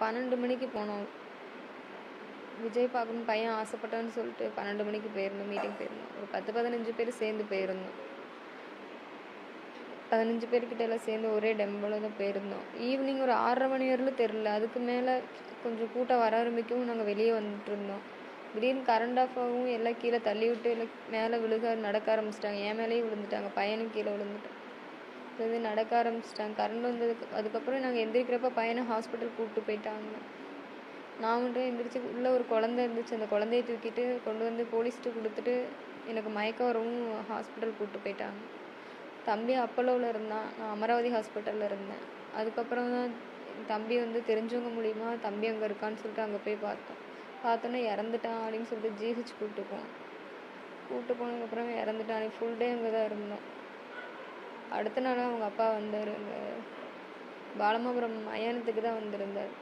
பன்னெண்டு மணிக்கு போனோம். விஜய் பார்க்கணும் பையன் ஆசைப்பட்டான்னு சொல்லிட்டு பன்னெண்டு மணிக்கு போயிருந்தோம் மீட்டிங் போயிருந்தோம். ஒரு பத்து பதினஞ்சு பேர் சேர்ந்து போயிருந்தோம். பதினஞ்சு பேர்கிட்ட எல்லாம் சேர்ந்து ஒரே டெம்போவில் தான் போயிருந்தோம். ஈவினிங் ஒரு ஆறரை மணி வரலும் தெரில அதுக்கு மேலே கொஞ்சம் கூட்டம் வர ஆரம்பிக்கவும் நாங்கள் வெளியே வந்துட்டு இருந்தோம். திடீர்னு கரண்ட் ஆஃப் ஆகவும் எல்லாம் கீழே தள்ளி விட்டு எல்லாம் மேலே விழுக நடக்க ஆரம்பிச்சிட்டாங்க. என் மேலேயும் விழுந்துட்டாங்க. பையனும் கீழே விழுந்துட்டான். இது நடக்க ஆரம்பிச்சிட்டாங்க. கரண்ட் வந்ததுக்கு அதுக்கப்புறம் நாங்கள் எந்திரிக்கிறப்ப பையனை ஹாஸ்பிட்டல் கூப்பிட்டு போயிட்டாங்க. நான் மட்டும் எந்திரிச்சு உள்ளே ஒரு குழந்தை இருந்துச்சு. அந்த குழந்தைய தூக்கிட்டு கொண்டு வந்து போலீஸ்ட்டு கொடுத்துட்டு எனக்கு மயக்கம் வரவும் ஹாஸ்பிட்டல் கூப்பிட்டு போயிட்டாங்க. தம்பி அப்பலோவில் இருந்தான். நான் அமராவதி ஹாஸ்பிட்டலில் இருந்தேன். அதுக்கப்புறம் தான் தம்பி வந்து தெரிஞ்சவங்க மூலிமா தம்பி அங்கே இருக்கான்னு சொல்லிட்டு அங்கே போய் பார்த்தோம். பார்த்தோன்னே இறந்துட்டான் அப்படின்னு சொல்லிட்டு ஜிஹெச் கூப்பிட்டு போனோம் கூப்பிட்டு போனதுக்கப்புறம் இறந்துட்டான். ஃபுல் டே அங்கே தான் இருந்தோம். அடுத்த நாள் அவங்க அப்பா வந்தார் அங்கே பாலமாபுரம் மயானத்துக்கு தான் வந்திருந்தார்.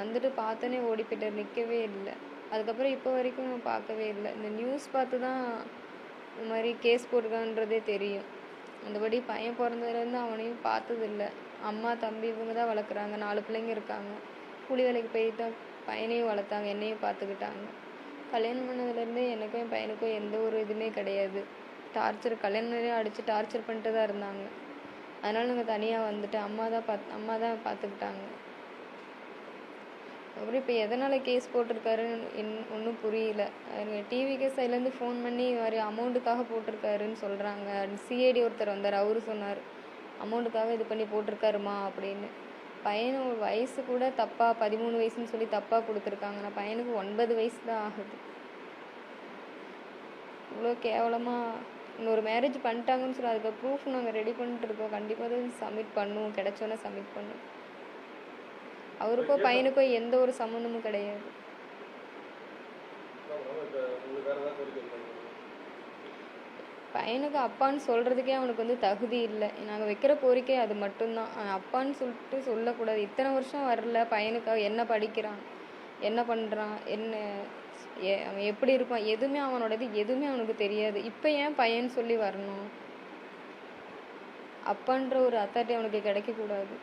வந்துட்டு பார்த்தோன்னே ஓடி போயிட்டார் நிற்கவே இல்லை. அதுக்கப்புறம் இப்போ வரைக்கும் நான் பார்க்கவே இல்லை. இந்த நியூஸ் பார்த்து தான் இந்த மாதிரி கேஸ் போட்டிருக்கான்றதே தெரியும். மற்றபடி பையன் பிறந்ததுலேருந்து அவனையும் பார்த்ததில்ல அம்மா தம்பி இவங்க தான் வளர்க்குறாங்க. நாலு பிள்ளைங்க இருக்காங்க. கூலி வேலைக்கு போய் தான் பையனையும் வளர்த்தாங்க. என்னையும் பார்த்துக்கிட்டாங்க. கல்யாணம் பண்ணதுலேருந்தே எனக்கும் என் பையனுக்கும் எந்த ஒரு இதுவுமே கிடையாது. டார்ச்சர் கல்யாணம் அடித்து டார்ச்சர் பண்ணிட்டு தான் இருந்தாங்க. அதனால் நாங்கள் தனியாக வந்துட்டு அம்மா தான் பாத் அம்மா தான் பார்த்துக்கிட்டாங்க அப்புறம் இப்போ எதனால் கேஸ் போட்டிருக்காருன்னு என் ஒன்றும் புரியல. டிவிக்கே சைட்லேருந்து ஃபோன் பண்ணி இது மாதிரி அமௌண்ட்டுக்காக போட்டிருக்காருன்னு சொல்கிறாங்க சிஐடி ஒருத்தர் வந்தார் அவரு சொன்னார் அமௌண்ட்டுக்காக இது பண்ணி போட்டிருக்காருமா? அப்படின்னு. பையனோட வயசு கூட தப்பாக பதிமூணு வயசுன்னு சொல்லி தப்பாக கொடுத்துருக்காங்க. நான் பையனுக்கு ஒன்பது வயசு தான் ஆகுது. இவ்வளோ கேவலமாக இன்னொரு மேரேஜ் பண்ணிட்டாங்கன்னு சொல்லி அதுக்கு ப்ரூஃப் நாங்கள் ரெடி பண்ணிட்டு இருக்கோம். கண்டிப்பாக அதை சப்மிட் பண்ணுவோம். கிடைச்சோன்னே சப்மிட் பண்ணுவோம். அவருக்கோ பையனுக்கோ எந்த ஒரு சம்மந்தமும் கிடையாது. பையனுக்கு அப்பான்னு சொல்கிறதுக்கே அவனுக்கு வந்து தகுதி இல்லை. நாங்கள் வைக்கிற கோரிக்கை அது மட்டும்தான். அப்பான்னு சொல்லிட்டு சொல்லக்கூடாது. இத்தனை வருஷம் வரல. பையனுக்காக என்ன படிக்கிறான்? என்ன பண்ணுறான் என்ன அவன் எப்படி இருப்பான்? எதுவுமே அவனோடது எதுவுமே அவனுக்கு தெரியாது. இப்போ ஏன் பையன் சொல்லி வரணும்? அப்பான்ற ஒரு அத்தாரிட்டி அவனுக்கு கிடைக்கக்கூடாது.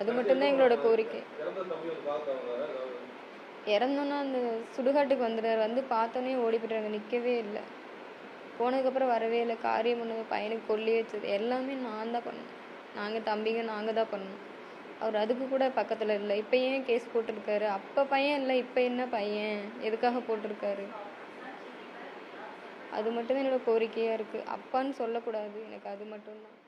அது மட்டும்தான் எங்களோட கோரிக்கை. இறந்தோன்னா அந்த சுடுகாட்டுக்கு வந்துடுறாரு. வந்து பார்த்தோன்னே ஓடி போயிட்டாங்க நிற்கவே இல்லை. போனதுக்கப்புறம் வரவே இல்லை. காரியம் பண்ணது பையனுக்கு கொல்லி வச்சது. எல்லாமே நான் தான் பண்ணேன் நாங்கள் தம்பிங்க நாங்கள் தான் பண்ணோம் அவர் அதுக்கு கூட பக்கத்தில் இல்லை. இப்போ ஏன் கேஸ் போட்டிருக்காரு? அப்போ பையன் இல்லை இப்போ என்ன பையன்? எதுக்காக போட்டிருக்காரு? அது மட்டும்தான் என்னோடய கோரிக்கையாக இருக்குது அப்பான்னு சொல்லக்கூடாது. எனக்கு அது மட்டும்தான்.